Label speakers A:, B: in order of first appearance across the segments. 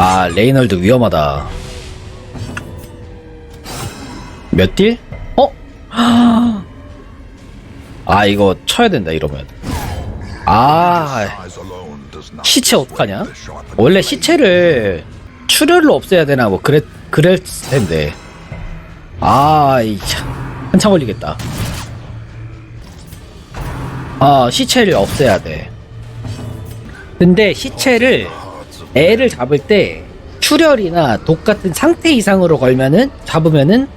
A: 아 레이널드 위험하다 몇 딜? 어? 아 이거 쳐야 된다 이러면 아 시체 어떡하냐? 원래 시체를 출혈로 없애야 되나 뭐 그랬 그랬을 텐데 아 이, 참, 한참 걸리겠다 아 시체를 없애야 돼 근데 시체를 애를 잡을 때 출혈이나 독 같은 상태 이상으로 걸면은 잡으면은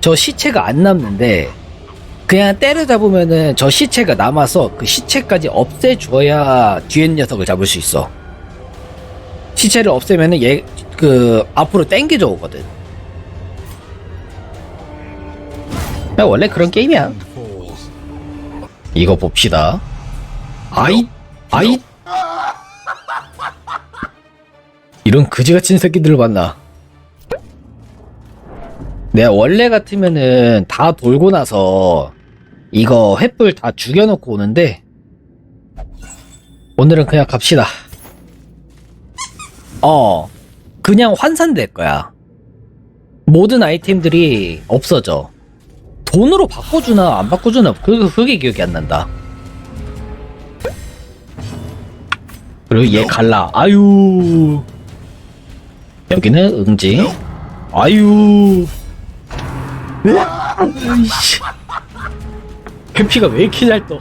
A: 저 시체가 안 남는데 그냥 때려 잡으면은 저 시체가 남아서 그 시체까지 없애줘야 뒤에 녀석을 잡을 수 있어. 시체를 없애면은 얘 그 앞으로 땡겨져 오거든. 야, 원래 그런 게임이야. 이거 봅시다. 아이 아이 이런 그지 같은 새끼들을 봤나? 내가 원래 같으면은 다 돌고 나서 이거 횃불 다 죽여놓고 오는데 오늘은 그냥 갑시다. 어, 그냥 환산될 거야. 모든 아이템들이 없어져. 돈으로 바꿔주나 안 바꿔주나 그 그게 기억이 안 난다. 그리고 얘 갈라. 아유. 여기는 응지. 아유. 아이씨. 회피가 왜 이렇게 잘 떠?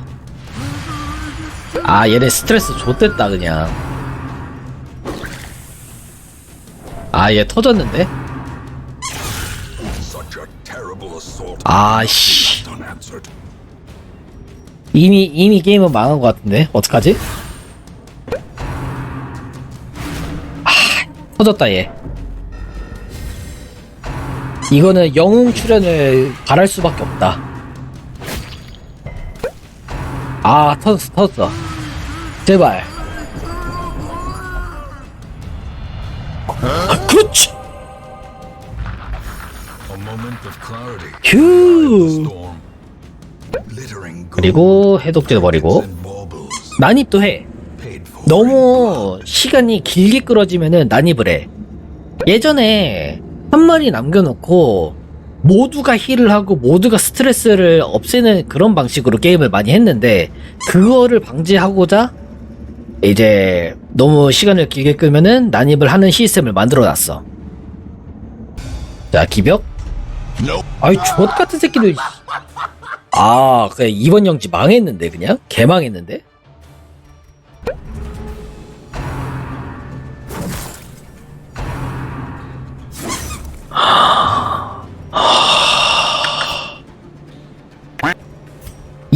A: 아 얘네 스트레스 좆됐다 그냥. 아 얘 터졌는데? 아 씨. 이미 이미 게임은 망한 것 같은데 어떡하지? 아 터졌다 얘. 이거는 영웅 출연을 바랄 수밖에 없다. 아, 터졌어, 터졌어. 제발. 아, 그렇지! 휴! 그리고 해독제도 버리고, 난입도 해. 너무 시간이 길게 끌어지면은 난입을 해. 예전에 한 마리 남겨놓고 모두가 힐을 하고 모두가 스트레스를 없애는 그런 방식으로 게임을 많이 했는데 그거를 방지하고자 이제 너무 시간을 길게 끌면은 난입을 하는 시스템을 만들어 놨어. 자, 기벽. 아이, 족 같은 새끼들. 아, 그냥 이번 영지 망했는데, 그냥? 개망했는데?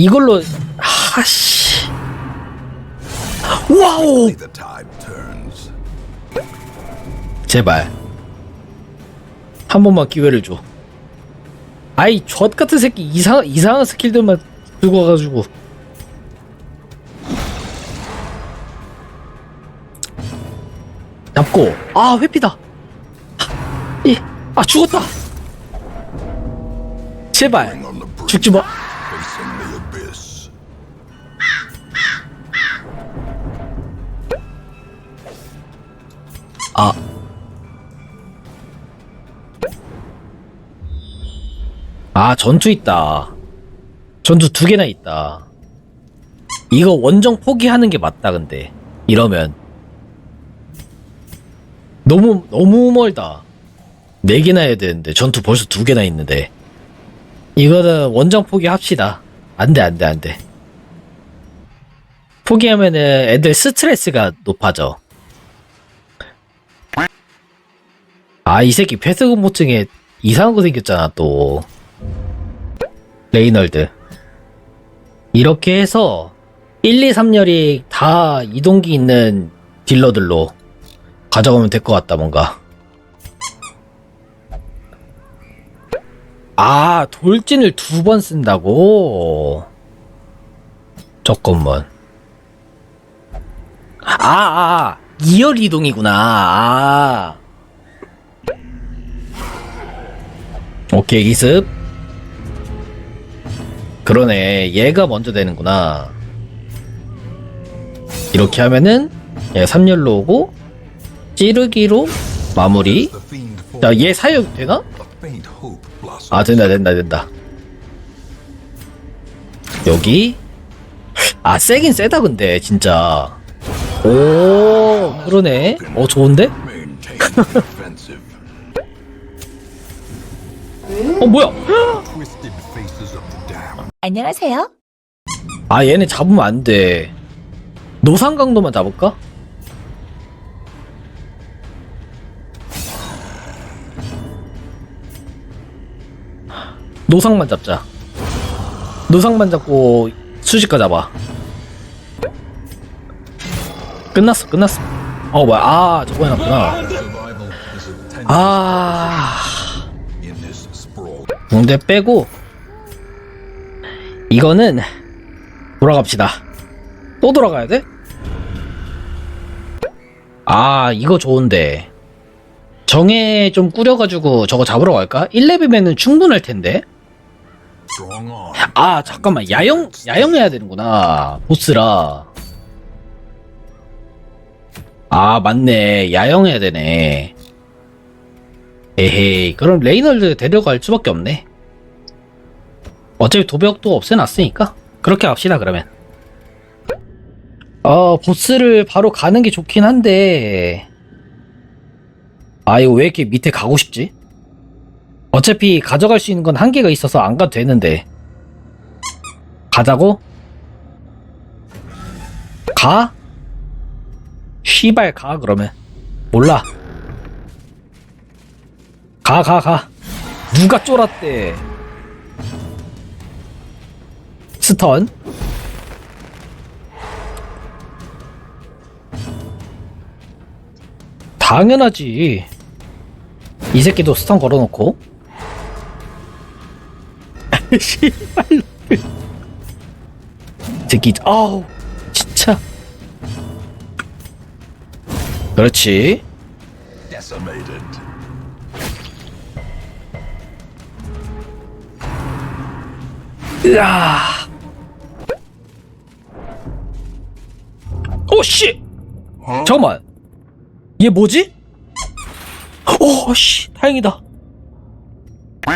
A: 이걸로 하씨. 와우. 제발. 한 번만 기회를 줘. 아이 젖 같은 새끼 이상 이상한 스킬들만 들고 와가지고. 잡고. 아 회피다. 이아 죽었다. 제발. 죽지 마 아, 전투 있다. 전투 두 개나 있다. 이거 원정 포기하는 게 맞다, 근데. 이러면. 너무, 너무 멀다. 네 개나 해야 되는데, 전투 벌써 두 개나 있는데. 이거는 원정 포기합시다. 안 돼, 안 돼, 안 돼. 포기하면은 애들 스트레스가 높아져. 아, 이 새끼 패스공포증에 이상한 거 생겼잖아, 또. 레이널드. 이렇게 해서 1, 2, 3열이 다 이동기 있는 딜러들로 가져가면 될 것 같다, 뭔가. 아, 돌진을 두 번 쓴다고? 잠깐만. 아, 아, 2열 이동이구나. 아. 오케이 기습 그러네 얘가 먼저 되는구나 이렇게 하면은 얘 3열로 오고 찌르기로 마무리. 자, 얘 사육 되나? 아, 된다, 된다, 된다. 여기. 아, 세긴 세다, 근데, 진짜. 오, 그러네. 어, 좋은데? 어, 뭐야?
B: 안녕하세요.
A: 아, 얘네 잡으면 안 돼. 노상강도만 잡을까? 노상만 잡자. 노상만 잡고 수직가 잡아. 끝났어, 끝났어. 어, 뭐야. 아, 저거 해놨구나. 아, 붕대 빼고, 이거는, 돌아갑시다. 또 돌아가야 돼? 아, 이거 좋은데. 정에 좀 꾸려가지고 저거 잡으러 갈까? 1렙이면은 충분할 텐데. 아, 잠깐만. 야영, 야영해야 되는구나. 보스라. 아, 맞네. 야영해야 되네. 에헤이. 그럼 레이널드 데려갈 수밖에 없네. 어차피 도벽도 없애놨으니까. 그렇게 합시다, 그러면. 어, 보스를 바로 가는 게 좋긴 한데. 아, 이거 왜 이렇게 밑에 가고 싶지? 어차피 가져갈 수 있는 건 한계가 있어서 안 가도 되는데. 가자고? 가? 쉬발 가, 그러면. 몰라. 가, 가, 가. 누가 쫄았대. 스턴. 당연하지. 이 새끼도 스턴 걸어놓고. 씨발로. 새끼, 아우, 진짜. 그렇지. 으아. 오, 씨! 잠깐만. 얘 뭐지? 오, 씨, 다행이다.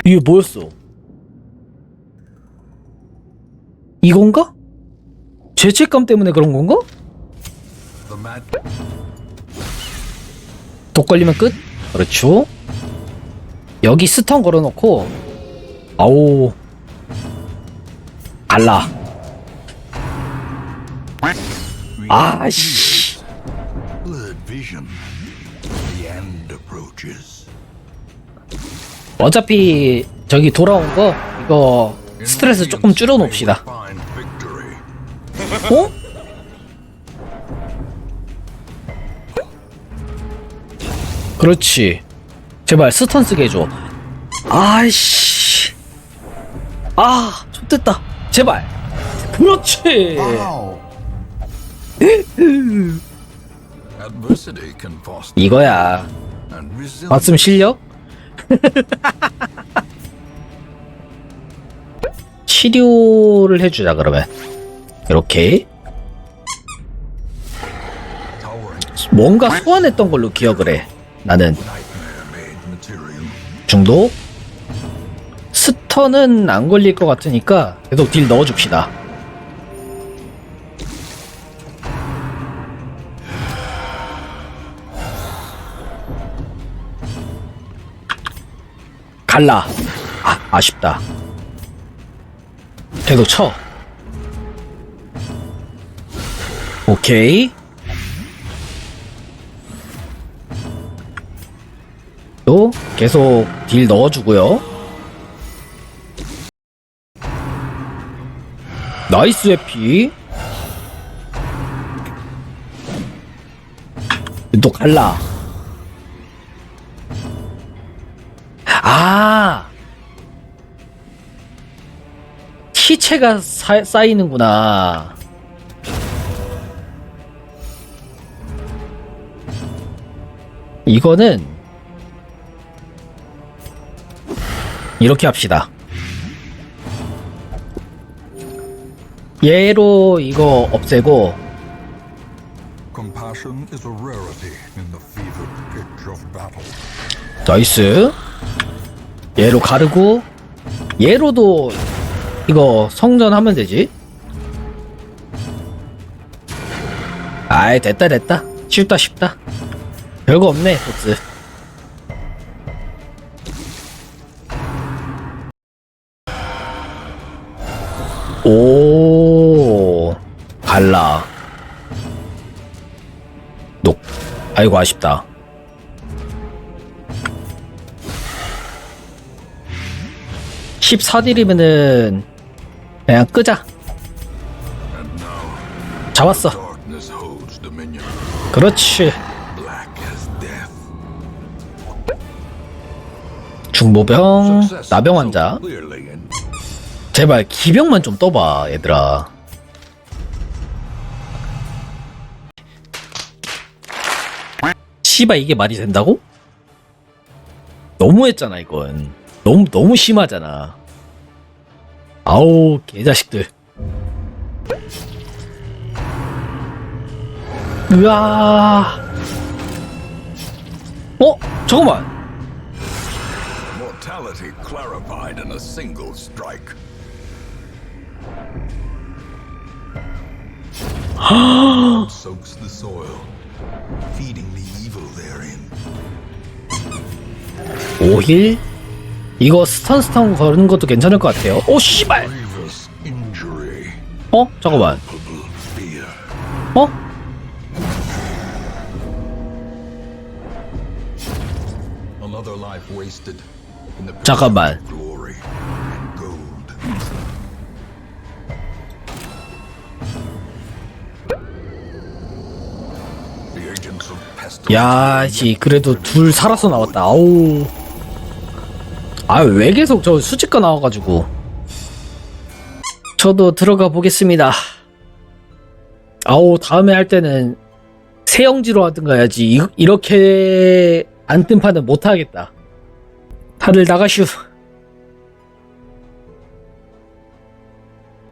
A: 이게 뭐였어? 이건가? 죄책감 때문에 그런 건가? 독 걸리면 끝? 그렇죠. 여기 스턴 걸어놓고, 아오, 갈라. 아씨. 어차피 저기 돌아온 거 이거 스트레스 조금 줄여놓읍시다. 어? 그렇지. 제발 스턴 쓰게 해줘. 아이씨. 아, 좋됐다. 제발. 그렇지.
C: Foster
A: 이거야. 봤으면 실력? 치료를 해주자 그러면 이렇게 뭔가 소환했던 걸로 기억을 해 나는. 중독 스턴은 안 걸릴 것 같으니까 계속 딜 넣어줍시다 갈라 아, 아쉽다 계속 쳐 오케이 또 계속 딜 넣어주고요. 나이스 해피. 또 갈라. 아. 키체가 사- 쌓이는구나. 이거는 이렇게 합시다. 얘로 이거 없애고
C: Compound passion is a rarity in the fevered pitch of battle.
A: 나이스. 얘로 가르고, 얘로도 이거 성전하면 되지? 아이, 됐다, 됐다. 쉽다, 쉽다. 별거 없네, 보스. 오, 갈라. 녹. 아이고, 아쉽다. 십4딜이면은 그냥 끄자. 잡았어. 그렇지. 중보병, 나병 환자. 제발 기병만 좀 떠봐, 얘들아. 씨발 이게 말이 된다고? 너무했잖아 이건. 너무 너무 심하잖아. 아우 개자식들. 으아. 어? 잠깐만.
C: mortality clarified in a single strike. soaks the soil, feeding the evil therein.
A: 오힐? 이거 스턴 스턴 거는 것도 괜찮을 것 같아요. 오 씨발. 어? 잠깐만. 어? 잠깐만. 야, 씨, 그래도 둘 살아서 나왔다. 아우. 아, 왜 계속 저 수직가 나와가지고. 저도 들어가 보겠습니다. 아우, 다음에 할 때는 세영지로 하든가 해야지. 이, 이렇게 안 뜬 판은 못 하겠다. 다들 나가슈.